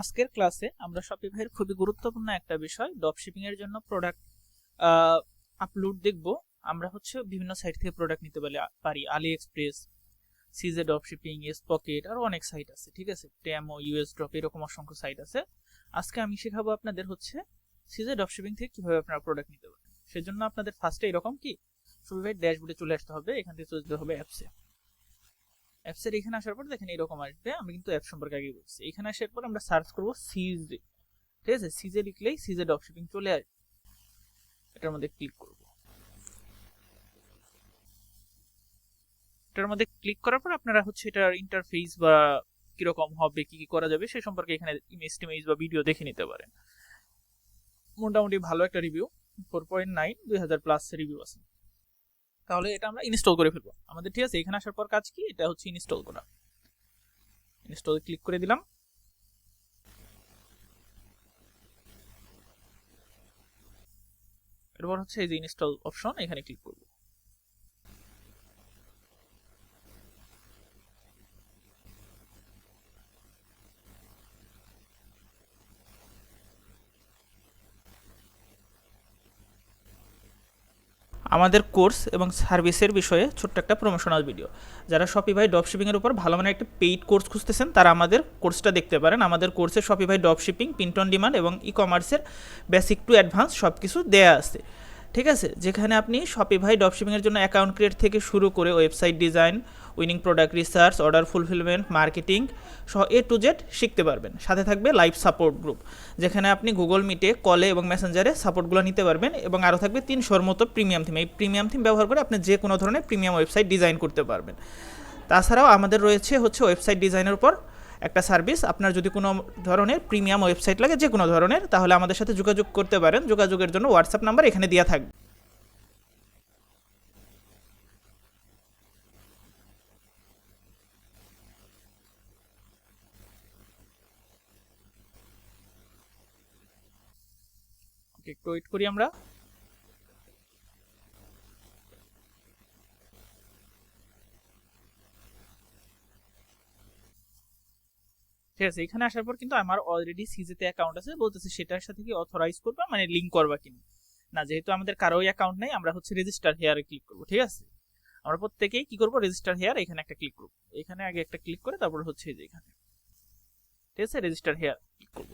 আজকের ক্লাসে আমরা শপিফাইয়ের খুবই গুরুত্বপূর্ণ একটা বিষয় ড্রপশিপিং এর জন্য প্রোডাক্ট আপলোড দেখব। আমরা হচ্ছে বিভিন্ন সাইট থেকে প্রোডাক্ট নিতে পারি। AliExpress CJ dropshipping S pocket আরও অনেক সাইট আছে, ঠিক আছে? টেমো ইউএস ড্রপ এরকম অসংখ্য সাইট আছে। আজকে আমি শেখাবো আপনাদের হচ্ছে সিজে ড্রপশিপিং থেকে কীভাবে আপনারা প্রোডাক্ট নিতে পারেন। সেজন্য আপনাদের ফার্স্টে এরকম কি? শপিফাই ড্যাশবোর্ডে চলে আসতে হবে, এখান থেকে চলে যেতে হবে অ্যাপসে অ্যাপসের এখানে আসার পর দেখেন এরকম আসবে, আমি কিন্তু অ্যাপ সম্পর্কে আগে বলছি। এখানে আসার পর আমরা সার্চ করব সিজে ঠিক আছে? সিজে লিখলেই সিজে ড্রপশিপিং চলে আসবে। এটার মধ্যে ক্লিক করব। এটার মধ্যে ক্লিক করার পর আপনারা হচ্ছে এটার ইন্টারফেস বা কীরকম হবে, কি কি করা যাবে, সে সম্পর্কে এখানে ইমেজ টিমেজ বা ভিডিও দেখে নিতে পারেন। মোটামুটি ভালো একটা রিভিউ ফোর পয়েন্ট নাইন দুই হাজার প্লাস রিভিউ আছে। তাহলে এটা আমরা ইনস্টল করে ফেলব। আমাদের ঠিক আছে, এখানে আসার পর কাজ কি? এটা হচ্ছে ইনস্টল করা। ইনস্টল ক্লিক করে দিলাম। এরপর হচ্ছে এই যে ইনস্টল অপশন এখানে ক্লিক করব। আমাদের কোর্স এবং সার্ভিসের বিষয়ে ছোট্ট একটা প্রমোশনাল ভিডিও যারা শপিভাই ড্রপশিপিংয়ের উপর ভালো মানে একটা পেইড কোর্স খুঁজতেছেন, তারা আমাদের কোর্সটা দেখতে পারেন। আমাদের কোর্সে Shopify dropshipping print on demand এবং ই কমার্সের বেসিক টু অ্যাডভান্স সব কিছু দেয়া আছে। ঠিক আছে? যেখানে আপনি শপিফাই ড্রপশিপিংয়ের জন্য অ্যাকাউন্ট ক্রিয়েট থেকে শুরু করে website design winning product research order fulfilment marketing সহ এ টু জেড শিখতে পারবেন। সাথে থাকবে লাইভ সাপোর্ট গ্রুপ যেখানে আপনি গুগল মিটে কলে এবং মেসেঞ্জারে সাপোর্টগুলো নিতে পারবেন এবং আরও থাকবে তিনশোর মতো প্রিমিয়াম থিম এই প্রিমিয়াম থিম ব্যবহার করে আপনি যে কোনো ধরনের প্রিমিয়াম ওয়েবসাইট ডিজাইন করতে পারবেন। তাছাড়াও আমাদের রয়েছে হচ্ছে ওয়েবসাইট ডিজাইনের উপর একটা সার্ভিস। আপনার যদি কোনো ধরনের প্রিমিয়াম ওয়েবসাইট লাগে যে কোনো ধরনের, তাহলে আমাদের সাথে যোগাযোগ করতে পারেন। যোগাযোগের জন্য হোয়াটসঅ্যাপ নাম্বার এখানে দেওয়া থাকবে। একটু ওয়েট করি আমরা। ঠিক আছে, এখানে আসার পর কিন্তু আমার অলরেডি সিজিতে অ্যাকাউন্ট আছে, বলতেছে সেটার সাথে কি অথরাইজ করবে মানে লিঙ্ক করবা কিনা। না, যেহেতু আমাদের কারোই অ্যাকাউন্ট নেই, আমরা হচ্ছে রেজিস্টার হেয়ারে ক্লিক করব, ঠিক আছে? আমরা প্রত্যেকেই কি করব রেজিস্টার হেয়ার এখানে একটা ক্লিক করব। এখানে আগে একটা ক্লিক করে, তারপর হচ্ছে যে এখানে। ঠিক আছে রেজিস্টার হেয়ার ক্লিক করব।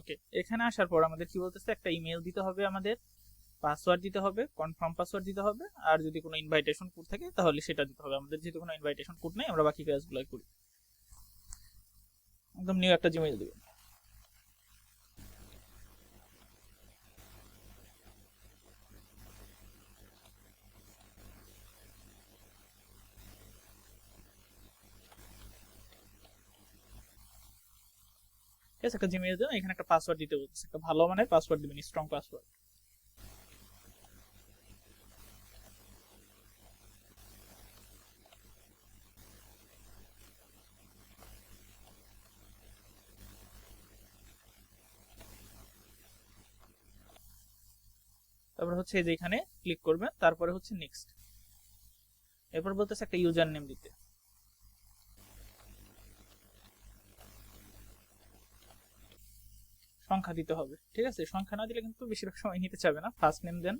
ওকে এখানে আসার পর আমাদের কি বলতেছে? একটা ইমেল দিতে হবে আমাদের পাসওয়ার্ড দিতে হবে কনফার্ম পাসওয়ার্ড দিতে হবে, আর যদি কোনো ইনভাইটেশন কোড থাকে তাহলে সেটা দিতে হবে। আমাদের যেহেতু কোনো ইনভাইটেশন কোড নেই, আমরা বাকি কাজগুলো করি। একদম নিউ একটা জিমেইল দিবেন। ঠিক আছে, একটা জিমেইল দেবেন এখানে একটা পাসওয়ার্ড দিতে বলতেছে, একটা ভালো মানের পাসওয়ার্ড দিবেন স্ট্রং পাসওয়ার্ড তারপর হচ্ছে এই যে এখানে ক্লিক করবেন, তারপরে হচ্ছে নেক্সট এরপর বলতেছে একটা ইউজার নেম দিতে। সংখ্যা দিতে হবে, ঠিক আছে? সংখ্যা না দিলে কিন্তু বেশিরভাগ সময় নিতে চাবে না। ফার্স্ট নেম দেন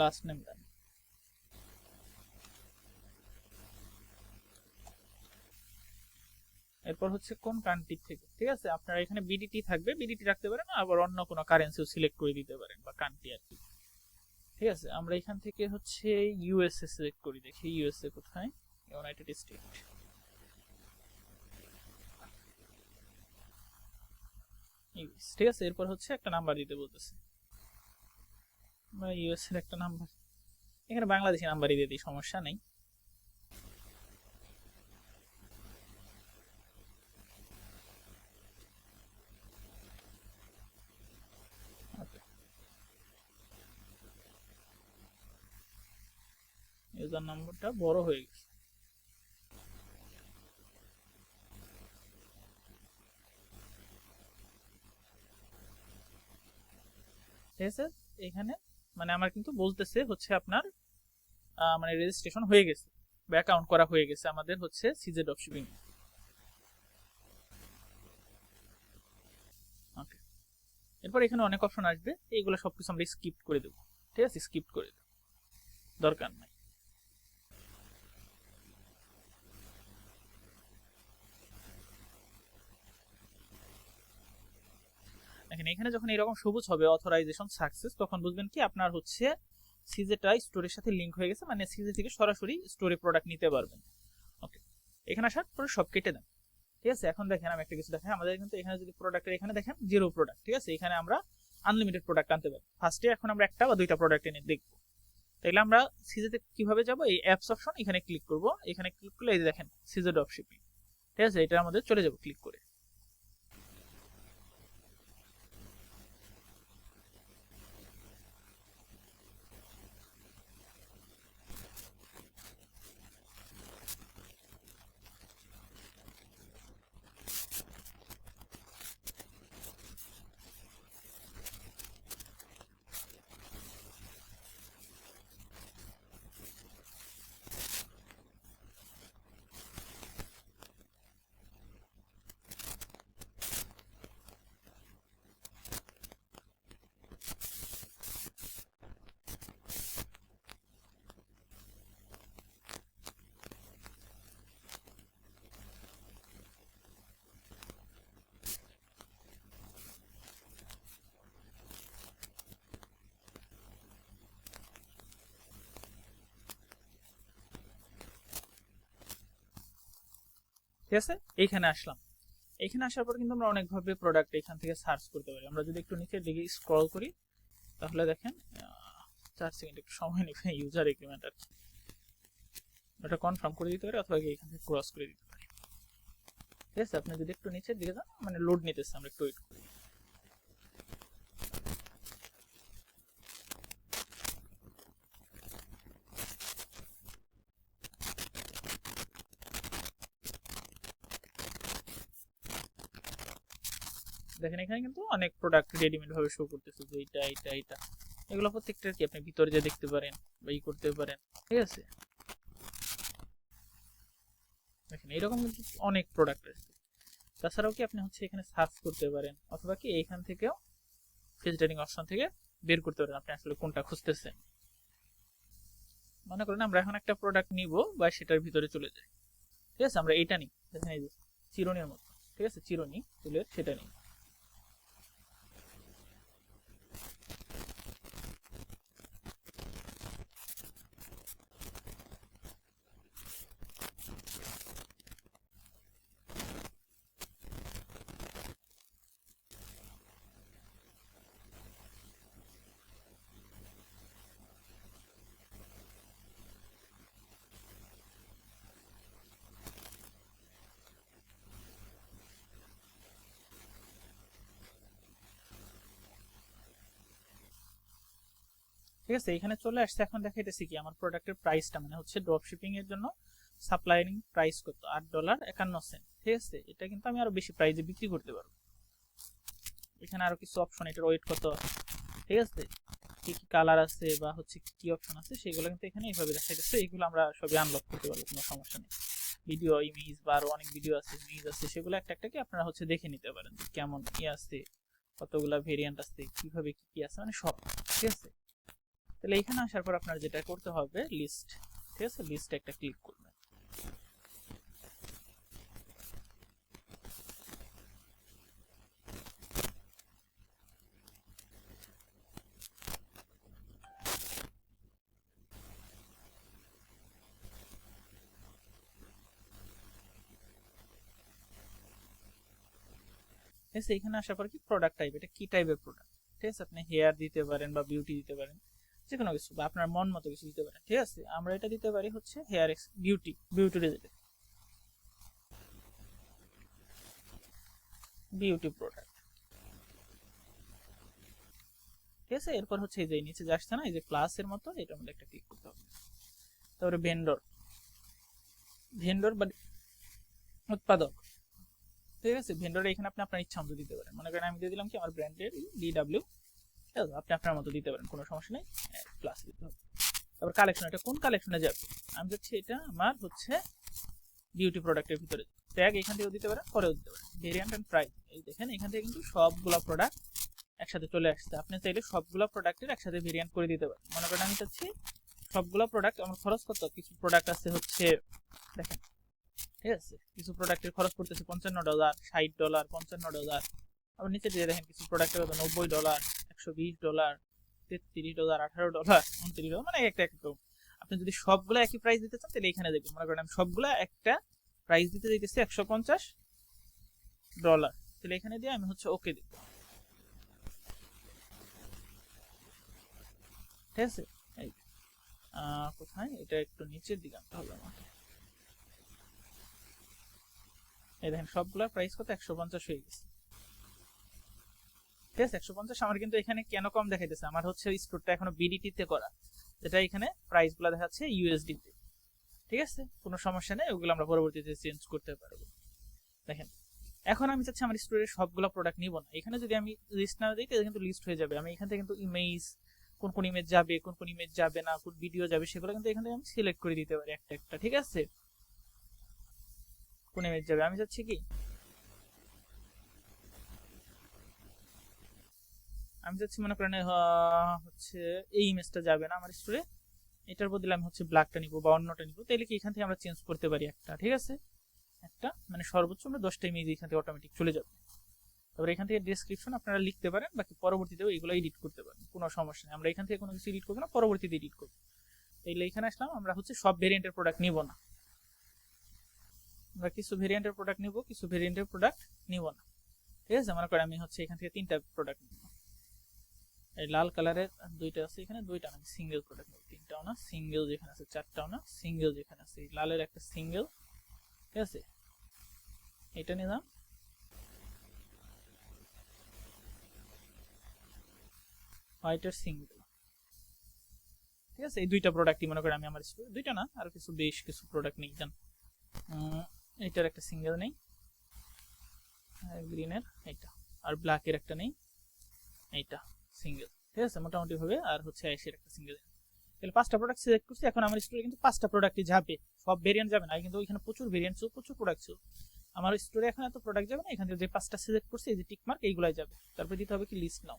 লাস্ট নেম দেন এরপর হচ্ছে কোন কান্ট্রি থেকে, ঠিক আছে? আপনারা এখানে বিডিটি থাকবে। বিডিটি রাখতে পারেন, আবার অন্য কোনো কারেন্সিও সিলেক্ট করে দিতে পারেন, বা কান্ট্রি আর কি। ঠিক আছে? আমরা এখান থেকে হচ্ছে ইউএসএ সিলেক্ট করি, দেখি ইউএসএ কোথায়? ইউনাইটেড স্টেট ইউএস ঠিক আছে, এরপর হচ্ছে একটা নাম্বার দিতে বলতেছে। ইউএস এর একটা নাম্বার এখানে বাংলাদেশি নাম্বার দিয়ে দিই, সমস্যা নেই। ইউজার নাম্বারটা বড় হয়ে গেছে। ঠিক আছে, এখানে। মানে আমার কিন্তু বলতেছে হচ্ছে আপনার মানে রেজিস্ট্রেশন হয়ে গেছে, বা অ্যাকাউন্ট করা হয়ে গেছে আমাদের হচ্ছে সিজে ড্রপ শিপিং ওকে এরপর এখানে অনেক অপশন আসবে, এইগুলো সবকিছু আমরা স্কিপ করে দেবো। ঠিক আছে? স্কিপ করে দেবো। দরকার নাই। দেখেন, এখানে যখন এরকম সবুজ হবে অথরাইজেশন সাকসেস তখন বুঝবেন কি আপনার হচ্ছে সিজেটা স্টোরের সাথে লিঙ্ক হয়ে গেছে মানে সিজে থেকে সরাসরি স্টোরে প্রোডাক্ট নিতে পারবেন। ওকে এখানে আসার পরে সব কেটে দেন। ঠিক আছে? এখন দেখেন, আমি একটা কিছু দেখেন আমাদের কিন্তু এখানে যদি প্রোডাক্টের এখানে দেখেন জিরো প্রোডাক্ট ঠিক আছে? এখানে আমরা আনলিমিটেড প্রোডাক্ট আনতে পারি। ফার্স্টে এখন আমরা একটা বা দুইটা প্রোডাক্ট এনে দেখব। তাইলে আমরা সিজেতে কীভাবে যাব? এই অ্যাপস অপশন এখানে ক্লিক করব। এখানে ক্লিক করলে এই দেখেন সিজে ড্রপ শিপিং ঠিক আছে? এটা আমাদের চলে যাব ক্লিক করে। ঠিক আছে? এইখানে আসলাম। এখানে আসার পর কিন্তু আমরা অনেকভাবে প্রোডাক্ট এখান থেকে সার্চ করতে পারি। আমরা যদি একটু নিচের দিকে স্ক্রল করি, তাহলে দেখেন চার সেকেন্ড একটু সময় নেবে ইউজার এগ্রিমেন্ট আর কি। ওটা কনফার্ম করে দিতে পারি অথবা এখান থেকে ক্রস করে দিতে পারি। ঠিক আছে? আপনি যদি একটু নিচের দিকে যান মানে লোড নিতেছে, আমরা একটু ওয়েট করি। দেখেন এখানে কিন্তু অনেক প্রোডাক্ট রেডিমেড ভাবে শো করতেছে যে এটা এটা এটা এগুলো প্রত্যেকটা কি আপনি ভিতরে যে দেখতে পারেন বা ই করতে পারেন, ঠিক আছে? দেখেন এরকম কিন্তু অনেক প্রোডাক্ট আছে। তাছাড়াও কি আপনি হচ্ছে এখানে সার্চ করতে পারেন, অথবা কি এইখান থেকেও ফিল্টারিং অপশন থেকে বের করতে পারেন আপনি আসলে কোনটা খুঁজতেছেন। মনে করেন আমরা এখন একটা প্রোডাক্ট নিব বা সেটার ভিতরে চলে যাই। ঠিক আছে? আমরা এটা নিই। দেখেন এই যে, চিরুনির মতো। ঠিক আছে? চিরুনি চুলের সেটা নিই। ঠিক আছে, এখানে চলে আসছে, এখন দেখাইতেছি কি, আমার প্রোডাক্টের প্রাইসটা মানে হচ্ছে ড্রপ শিপিং এর জন্য সাপ্লাইং প্রাইস কত, আট ডলার একান্ন সেন্ট ঠিক আছে? এটা কিন্তু আমি আরও বেশি প্রাইসে বিক্রি করতে পারব। এখানে আরও কিছু অপশন এটার ওয়েট কত, ঠিক আছে? কি কি কালার আছে বা হচ্ছে কি অপশন আছে, সেগুলো কিন্তু এখানে এইভাবে দেখাইতেছে এইগুলো আমরা সবই আনলক করতে পারব, কোনো সমস্যা নেই। ভিডিও ইমেজ বা আরও অনেক ভিডিও আছে ইমেজ আছে, সেগুলো একটা একটা কি আপনারা হচ্ছে দেখে নিতে পারেন কেমন কি আছে, কতগুলা ভেরিয়েন্ট আছে, কীভাবে কি কি আছে মানে সব, ঠিক আছে? তাহলে এখানে আসার পর আপনার যেটা করতে হবে লিস্ট ঠিক আছে? লিস্ট একটা ক্লিক করবেন। ঠিক আছে? এখানে আসার পর কি? প্রোডাক্ট টাইপ এটা কি টাইপের প্রোডাক্ট ঠিক আছে? আপনি হেয়ার দিতে পারেন বা বিউটি দিতে পারেন। যে কোনো কিছু, বা আপনার মন মতো কিছু দিতে পারেন। ঠিক আছে? আমরা এটা দিতে পারি হচ্ছে hair X beauty beauty related beauty product ঠিক আছে? এরপর হচ্ছে এই যে নিচে যে আসছে না, এই যে প্লাস এর মতো, এটার মধ্যে একটা ক্লিক করতে হবে। তারপরে ভেন্ডর ভেন্ডর বা উৎপাদক। ঠিক আছে? ভেন্ডর এখানে আপনি আপনার ইচ্ছা মতো দিতে পারেন। মনে করেন আমি দিয়ে দিলাম কি আমার ব্র্যান্ডের ডিডাব্লিউ ঠিক আছে আপনি আপনার মতো দিতে পারেন, কোনো সমস্যা নেই। প্লাস দিতে হবে। তারপর কালেকশন এটা কোন কালেকশনে যাবে? আমি যাচ্ছি এটা আমার হচ্ছে বিউটি প্রোডাক্টের ভিতরে। ট্যাগ এখান থেকেও দিতে পারেন, পরেও দিতে পারেন। ভেরিয়েন্ট অ্যান্ড প্রাইস এই দেখেন, এখান থেকে কিন্তু সবগুলো প্রোডাক্ট একসাথে চলে আসছে। আপনি চাইলে সবগুলো প্রোডাক্টের একসাথে ভেরিয়েন্ট করে দিতে পারেন। মনে করেন আমি চাচ্ছি সবগুলো প্রোডাক্ট আমার খরচ কত? কিছু প্রোডাক্ট আছে হচ্ছে, দেখেন। ঠিক আছে? কিছু প্রোডাক্টের খরচ পড়তেছে পঞ্চান্ন ডলার ষাট ডলার পঞ্চান্ন ডলার আবার নিচে দিয়ে দেখেন, কিছু প্রোডাক্টের নব্বই ডলার একশো বিশ ডলার, তেত্রিশ ডলার, আঠারো ডলার, উনত্রিশ ডলার মানে একটা একটা আপনি যদি সবগুলো একই প্রাইস দিতে চান, তাহলে এখানে দেখবেন, মনে করেন আমি সবগুলো একটা প্রাইস দিতে দিতেছি একশো পঞ্চাশ ডলার। তাহলে এখানে দিয়ে আমি হচ্ছে ওকে দিব ঠিক আছে? এই কোথায়? এটা একটু নিচের দিকে আনতে হবে আমার এই দেখেন, সবগুলা প্রাইস কত? একশো পঞ্চাশ হয়ে গেছে। ঠিক আছে? একশো পঞ্চাশ আমার কিন্তু এখানে কেন কম দেখাইতেছে? আমার হচ্ছে স্টোরটা এখনও বিডিটিতে করা। যেটা এখানে প্রাইসগুলা দেখাচ্ছে ইউএসডি তে ঠিক আছে? কোনো সমস্যা নেই, ওগুলো আমরা পরবর্তীতে চেঞ্জ করতে পারব। দেখেন, এখন আমি চাচ্ছি আমার স্টোরের সবগুলো প্রোডাক্ট নিব না। এখানে যদি আমি লিস্ট না দিই, তাহলে কিন্তু লিস্ট হয়ে যাবে। আমি এখান থেকে কিন্তু ইমেজ কোন কোন ইমেজ যাবে, কোন কোন ইমেজ যাবে না, কোন ভিডিও যাবে, সেগুলো কিন্তু এখান থেকে আমি সিলেক্ট করে দিতে পারি একটা একটা। ঠিক আছে? কোন ইমেজ যাবে? আমি চাচ্ছি কি? আমি চাচ্ছি মনে করেন হচ্ছে এই ইমেজটা যাবে না আমার স্টোরে এটার বদলে আমি হচ্ছে ব্ল্যাকটা নিব বা অন্যটা নিব। তাহলে কি এখান থেকে আমরা চেঞ্জ করতে পারি একটা, ঠিক আছে? একটা মানে সর্বোচ্চ আমরা দশটা ইমেজ এখান থেকে অটোমেটিক চলে যাবে। তারপরে এখান থেকে ডেসক্রিপশন আপনারা লিখতে পারেন, বাকি পরবর্তীতেও এগুলো এডিট করতে পারেন, কোনো সমস্যা নেই। আমরা এখান থেকে কোনো কিছু এডিট করব না, পরবর্তীতে এডিট করব। তাইলে এখানে আসলাম, আমরা হচ্ছে সব ভেরিয়েন্টের প্রোডাক্ট নিব না। আমরা কিছু ভেরিয়েন্টের প্রোডাক্ট নিব, কিছু ভেরিয়েন্টের প্রোডাক্ট নিব না। ঠিক আছে? মনে করেন আমি হচ্ছে এখান থেকে তিনটা প্রোডাক্ট নিব। এই লাল কালারের দুইটা আছে এখানে দুইটা না সিঙ্গেল প্রোডাক্ট নেব। তিনটাও না সিঙ্গেল যেখানে আছে চারটাও না সিঙ্গেল যেখানে আছে। এই লালের একটা সিঙ্গেল ঠিক আছে? এটা নিলাম হোয়াইটের সিঙ্গেল ঠিক আছে? এই দুইটা প্রোডাক্টই মনে করি আমি আমার দুইটা না আর কিছু বেশ কিছু প্রোডাক্ট নেই জান। উম, এইটার একটা সিঙ্গেল নেই। গ্রিনের এইটা। আর ব্ল্যাকের একটা নেই এইটা। সিঙ্গেল ঠিক আছে? মোটামুটি ভাবে, আর হচ্ছে আইসির একটা সিঙ্গেল তাহলে পাঁচটা প্রোডাক্ট সিলেক্ট করছি, এখন আমার স্টোরে কিন্তু পাঁচটা প্রোডাক্টই যাবে। সব ভেরিয়েন্ট যাবে না কিন্তু ওইখানে প্রচুর ভেরিয়েন্ট ছিল, প্রচুর প্রোডাক্ট ছিল। আমার স্টোরে এখন এত প্রোডাক্ট যাবে না, এখান থেকে যে পাঁচটা সিলেক্ট করছি, এই যে টিকমার্ক এইগুলাই যাবে। তারপর দিতে হবে কি লিস্ট নাও।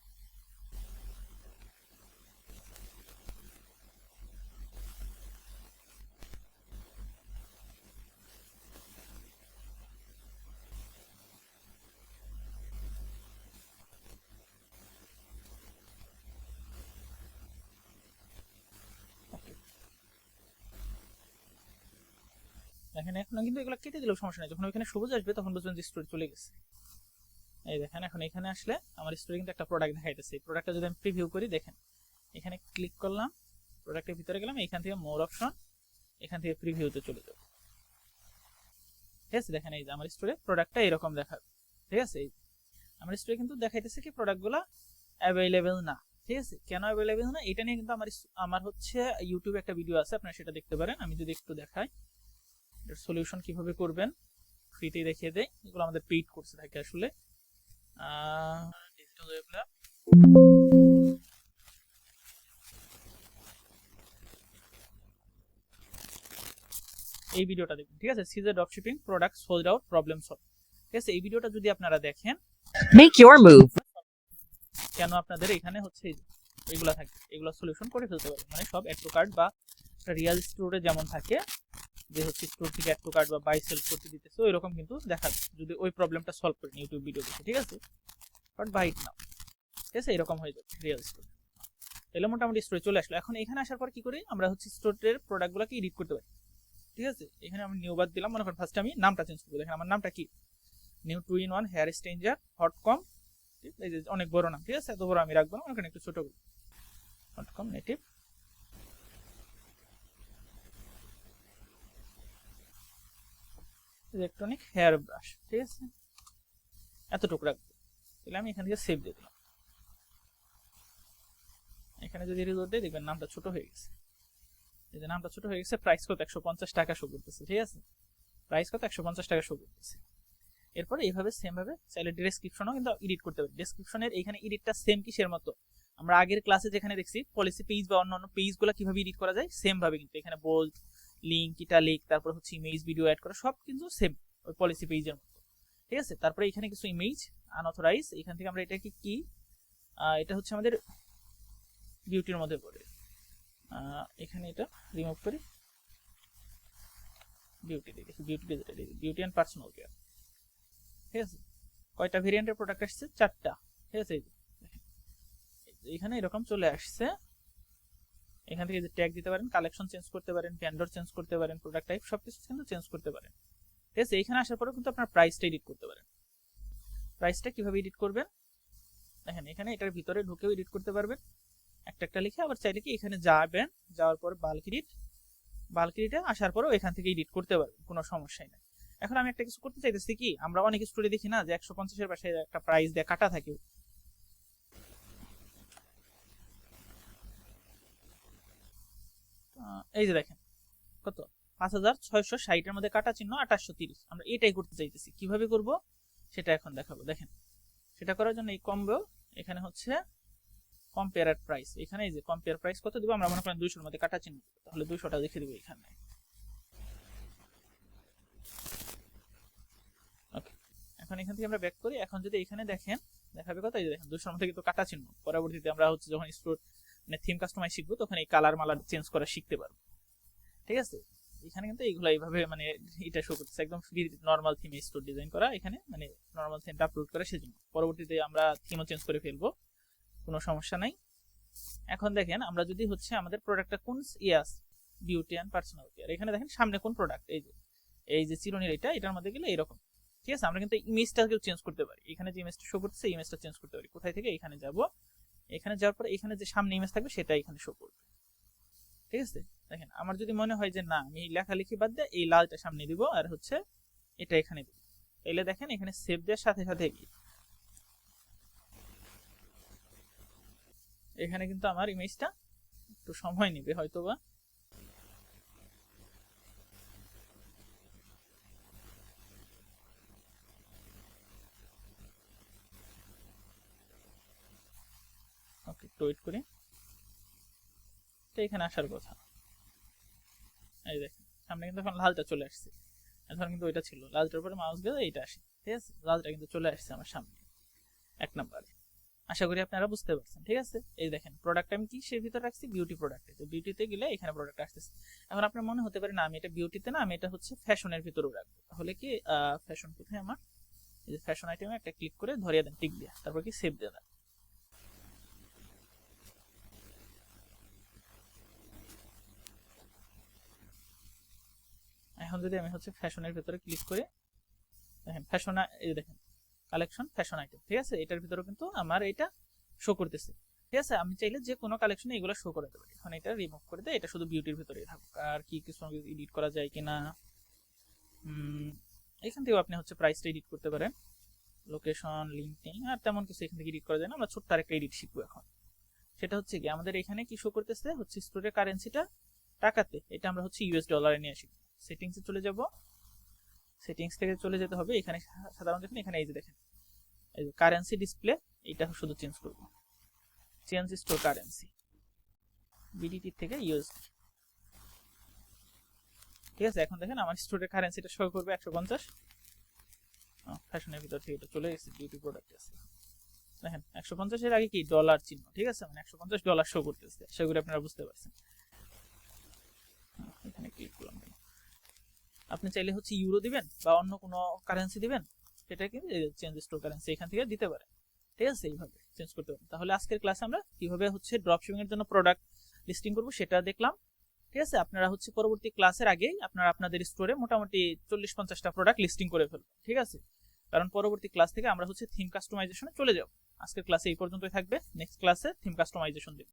দেখেন এখন কিন্তু এগুলো কেটে দিলেও সমস্যা নেই। যখন ওইখানে সবুজ আসবে তখন বুঝবেন যে স্টোরি চলে গেছে। এই দেখেন, এখন এখানে আসলে আমার স্টোরে কিন্তু একটা প্রোডাক্ট দেখাইতেছে। এই প্রোডাক্টটা যদি আমি প্রিভিউ করি, দেখেন, এখানে ক্লিক করলাম প্রোডাক্টের ভিতরে গেলাম, এখান থেকে মোর অপশন এখান থেকে প্রিভিউতে চলে যাব। ঠিক আছে, দেখেন এই যে আমার স্টোরে প্রোডাক্টটা এরকম দেখাবে ঠিক আছে, এই আমার স্টোরে কিন্তু দেখাইতেছে কি প্রোডাক্টগুলো অ্যাভেলেবেল না। ঠিক আছে, কেন অ্যাভেলেবেল না? এটা নিয়ে কিন্তু আমার আমার হচ্ছে ইউটিউবে একটা ভিডিও আছে, আপনারা সেটা দেখতে পারেন। আমি যদি একটু দেখাই। এর সলিউশন কীভাবে করবেন ফ্রিতেই দেখিয়ে দেয় এগুলো আমাদের পেইড কোর্সে থাকে আসলে। ডিজিটাল ওয়েব ল্যাব এই ভিডিওটা দেখুন ঠিক আছে? CJ drop shipping product sold out problem solve ঠিক আছে? এই ভিডিওটা যদি আপনারা দেখেন Make your move. কেন আপনাদের এখানে হচ্ছে এগুলা থাকে? এগুলো সলিউশন করে ফেলতে পারবেন। মানে সব অ্যাড কার্ড বা রিয়েল স্টোরে যেমন থাকে যে হচ্ছে স্টোর অ্যাড টু কার্ড বা বাই সেল করতে দিতেছে ওই রকম কিন্তু দেখা যদি ওই প্রবলেমটা সলভ করেন ইউটিউব ভিডিও দেখে, ঠিক আছে? বাট বাইট নাও ঠিক আছে? এরকম হয়ে যাবে রিয়েল স্টোর তাহলে মোটামুটি স্টোরে চলে আসলো। এখন এখানে আসার পর কি করি? আমরা হচ্ছে স্টোরের প্রোডাক্টগুলোকে এডিট করতে পারি। ঠিক আছে? এখানে আমি নিউ বাদ দিলাম। মনে করেন ফার্স্টে আমি নামটা চেঞ্জ করব। দেখেন আমার নামটা কি? New two in one hair straightener hot comb এই যে অনেক বড় নাম। ঠিক আছে? এত বড় আমি রাখব না। ওখানে একটু ছোট hot comb native electronic hair brush ঠিক আছে? এতটুকু রাখব। তাহলে আমি এখান থেকে সেভ দিয়ে দিলাম। এখানে যদি রিলোড দিই দেখবেন নামটা ছোট হয়ে গেছে। এই যে নামটা ছোট হয়ে গেছে প্রাইস কত? একশো পঞ্চাশ টাকা শো করতেছে, ঠিক আছে? প্রাইস কত? একশো পঞ্চাশ টাকা শো করতেছে। এরপরে এইভাবে সেম ভাবে চাইলে ডেসক্রিপশনও কিন্তু এডিট করতে পারি। ডেসক্রিপশনের এখানে এডিটটা সেম কিসের মতো? আমরা আগের ক্লাসে যেখানে দেখছি পলিসি পেজ বা অন্য অন্য পেজগুলো কীভাবে এডিট করা যায় সেম ভাবে কিন্তু। এখানে বোল্ড লিঙ্ক ইটালিক তারপর হচ্ছে ইমেজ ভিডিও অ্যাড করা, সব কিন্তু সেম ওই পলিসি পেজের মতো। ঠিক আছে? তারপরে এখানে কিছু ইমেজ আনঅথরাইজ এখান থেকে আমরা এটাকে কি? এটা হচ্ছে আমাদের বিউটির মধ্যে পড়ে। এখানে এটা রিমুভ করি বিউটি দেখি beauty beauty and personal care ঠিক আছে? কয়টা ভেরিয়েন্টের প্রোডাক্ট আসছে? চারটা। ঠিক আছে? এখানে এরকম চলে আসছে। এখান থেকে যে ট্যাগ দিতে পারেন কালেকশন চেঞ্জ করতে পারেন ভ্যান্ডর চেঞ্জ করতে পারেন প্রোডাক্ট টাইপ সব কিছু কিন্তু চেঞ্জ করতে পারেন। ঠিক আছে? এখানে আসার পরেও কিন্তু আপনার প্রাইসটা এডিট করতে পারেন। প্রাইসটা কীভাবে এডিট করবেন? দেখেন, এখানে এটার ভিতরে ঢুকেও এডিট করতে পারবেন। একটা একটা লিখে আবার চাইলে কি এখানে যাবেন, যাওয়ার পর বাল্ক এডিট বাল্ক এডিটে আসার পরেও এখান থেকে এডিট করতে পারবেন, কোনো সমস্যাই নাই। এখন আমি একটা কিছু করতে চাইতেছি কি, আমরা অনেক স্টোরি দেখি না যে একশো পঞ্চাশের পাশে একটা প্রাইস দিয়ে কাটা থাকে। এই যে দেখেন, কত? পাঁচ হাজার ছয়শো ষাটের মধ্যে কাটা চিহ্ন আঠাশশো তিরিশ। আমরা এটাই করতে চাইতেছি। কীভাবে করব? সেটা এখন দেখাবো। দেখেন, সেটা করার জন্য এই কমবেও এখানে হচ্ছে কম্পেয়ার প্রাইস এখানে এই যে কম্পেয়ার প্রাইস কত দিব? আমরা মনে করেন দুইশোর মধ্যে কাটা চিহ্ন। তাহলে দুইশোটা লিখে দিব এখানে। এখন এখান থেকে আমরা ব্যাক করি। এখন যদি এখানে দেখেন, দেখাবে কথা এই দেখেন দুশোর মধ্যে কিন্তু কাটা চিহ্ন। পরবর্তীতে আমরা হচ্ছে যখন স্টোর মানে থিম কাস্টমাইজ শিখব, তখন এই কালার মালার চেঞ্জ করা শিখতে পারব। ঠিক আছে? এখানে কিন্তু এইগুলো এইভাবে মানে এটা শো করতেছে। একদম ফ্রি নর্মাল থিমে স্টোর ডিজাইন করা, এখানে মানে নর্মাল থিমটা আপলোড করা, সেজন্য। পরবর্তীতে আমরা থিমও চেঞ্জ করে ফেলব, কোনো সমস্যা নাই। এখন দেখেন, আমরা যদি হচ্ছে আমাদের প্রোডাক্টটা কোন ইয়াস বিউটি অ্যান্ড পার্সোনাল কেয়ার এখানে দেখেন সামনে কোন প্রোডাক্ট এই যে এই যে চিরনির এটা, এটার মধ্যে গেলে এরকম। ঠিক আছে? আমরা কিন্তু ইমেজটাকেও চেঞ্জ করতে পারি। এখানে যে ইমেজটা শো করতেছে ইমেজটা চেঞ্জ করতে পারি। কোথায় থেকে? এখানে যাব। এখানে যাওয়ার পর এখানে যে সামনে ইমেজ থাকবে সেটা এখানে শো করবে। ঠিক আছে? দেখেন, আমার যদি মনে হয় যে না, আমি লেখালেখি বাদ দিয়ে এই লালটা সামনে দিব আর হচ্ছে এটা এখানে দিব। তাইলে দেখেন এখানে সেভ দেওয়ার সাথে সাথে কি এখানে কিন্তু আমার ইমেজটা একটু সময় নেবে হয়তো বা ওকে একটু ওয়েট করি। তো এখানে আসার কথা। এই দেখেন, সামনে কিন্তু এখন লালটা চলে আসছে। এখন কিন্তু ওইটা ছিল। লালটার পরে মাউস গেলে এইটা আসে। ঠিক আছে? লালটা কিন্তু চলে আসছে আমার সামনে। এক নাম্বারে। আশা করি আপনারা বুঝতে পারছেন, ঠিক আছে? এই দেখেন প্রোডাক্ট আমি কি সে ভিতরে রাখছি? বিউটি প্রোডাক্টে তো বিউটিতে গেলে এখানে প্রোডাক্ট আসতেছে। এখন আপনার মনে হতে পারে, না, আমি এটা বিউটিতে না, আমি এটা হচ্ছে ফ্যাশনের ভিতরেও রাখব। তাহলে কি ফ্যাশন কোথায় আমার? এই যে ফ্যাশন আইটেমে একটা ক্লিক করে ধরিয়ে দেন টিক দিয়ে। তারপর কি সেভ দিয়ে দেন। এখন যদি আমি হচ্ছে ফ্যাশনের ভিতরে ক্লিক করি দেখেন ফ্যাশন এই দেখেন কালেকশন ফ্যাশন আইটেম ঠিক আছে? এটার ভিতরে কিন্তু আমার এটা শো করতেছে। ঠিক আছে? আমি চাইলে যে কোনো কালেকশনে এগুলো শো করাতে পারি। এখন এটা রিমুভ করে দেয় এটা শুধু বিউটির ভিতরেই থাকুক। আর কি কিছু এডিট করা যায় কিনা? উম, এখান থেকেও আপনি হচ্ছে প্রাইসটা এডিট করতে পারেন। লোকেশন লিঙ্কিং আর তেমন কিছু এখান থেকে এডিট করা যায় না। আমরা ছোট্ট আরেকটা এডিট শিখব এখন। সেটা হচ্ছে কি আমাদের এখানে কি শো করতেছে? হচ্ছে স্টোরের কারেন্সিটা টাকাতে। এটা আমরা হচ্ছে ইউএস ডলারে নিয়ে আসি সেটিংসে চলে যাব। সেটিংস থেকে চলে যেতে হবে। এখানে সা- সাধারণত দেখেন, এখানে এই যে দেখেন, এই যে কারেন্সি ডিসপ্লে এটা শুধু চেঞ্জ করব। চেঞ্জ স্টোর কারেন্সি বিডিটি থেকে ইউএসডি ঠিক আছে, এখন দেখেন আমার স্টোরের কারেন্সিটা শো করবে একশো পঞ্চাশ। ফ্যাশনের ভিতর থেকে এটা চলে গেছে বিউটি প্রোডাক্ট আছে। দেখেন, একশো পঞ্চাশের আগে কি ডলার চিহ্ন, ঠিক আছে? মানে একশো পঞ্চাশ ডলার শো করতেছে করি আপনারা বুঝতে পারছেন হ্যাঁ, এখানে ক্লিক করলাম কেন? আপনি চাইলে হচ্ছে ইউরো দিবেন বা অন্য কোনো কারেন্সি দিবেন সেটা কিন্তু চেঞ্জ স্টোর কারেন্সি এখান থেকে দিতে পারেন ঠিক আছে? এইভাবে চেঞ্জ করতে পারেন। তাহলে আজকের ক্লাসে আমরা কীভাবে হচ্ছে ড্রপ শিপিং এর জন্য প্রোডাক্ট লিস্টিং করব সেটা দেখলাম। ঠিক আছে? আপনারা হচ্ছে পরবর্তী ক্লাসের আগেই আপনারা আপনাদের স্টোরে মোটামুটি চল্লিশ পঞ্চাশটা প্রোডাক্ট লিস্টিং করে ফেলবেন। ঠিক আছে? কারণ পরবর্তী ক্লাস থেকে আমরা হচ্ছে থিম কাস্টমাইজেশনে চলে যাব। আজকের ক্লাসে এই পর্যন্তই থাকবে। নেক্সট ক্লাসে থিম কাস্টমাইজেশন দেব।